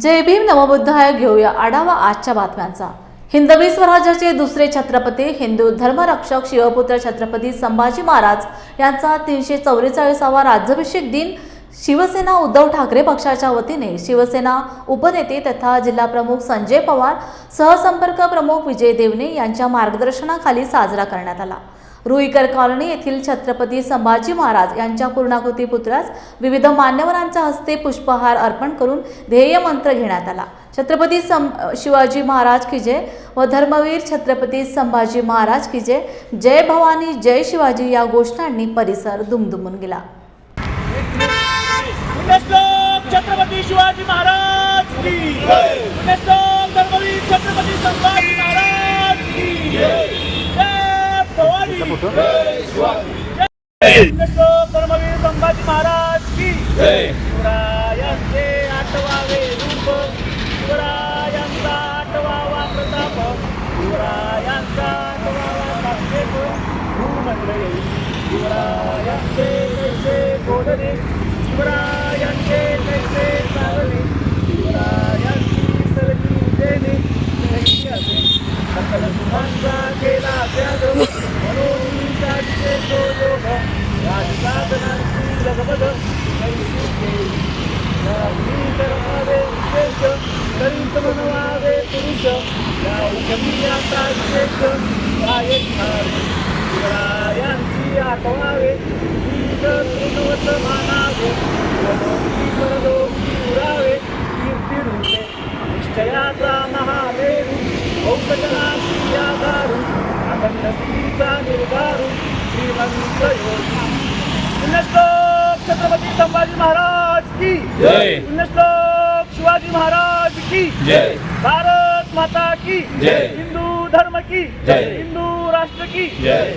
जय भीम नवबुद्धाय घेऊया आढावा आजच्या बातम्यांचा. हिंदवी स्वराज्याचे दुसरे छत्रपती हिंदू धर्मरक्षक शिवपुत्र छत्रपती संभाजी महाराज यांचा तीनशे चौवेचाळीसावा राज्याभिषेक दिन शिवसेना उद्धव ठाकरे पक्षाच्या वतीने. शिवसेना उपनेते तथा जिल्हाप्रमुख संजय पवार सहसंपर्क प्रमुख विजय देवणे यांच्या मार्गदर्शनाखाली साजरा करण्यात आला. रुईकर कॉलनी येथील छत्रपती संभाजी महाराज यांच्या पूर्णाकृती पुत्रास विविध मान्यवरांच्या हस्ते पुष्पहार अर्पण करून ध्येय मंत्र घेण्यात आला. छत्रपती सं शिवाजी महाराज की जय व धर्मवीर छत्रपती संभाजी महाराज की जय जय भवानी जय शिवाजी या घोषणांनी परिसर दुमदुमून गेला. कुठं कर्मवीर संभाजी महाराज की शिवरायांचे आठवावे रूप शिवरायांचा आठवावा प्रताप शिवरायांचा आठवावा साकेत भूमंडळ येईल शिवरायांचे कैसे Let's go! छत्रपती संभाजी महाराज की जय. पुण्यश्लोक शिवाजी महाराज की जय. भारत माता की जय. हिंदू धर्म की जय. हिंदू राष्ट्र की जय.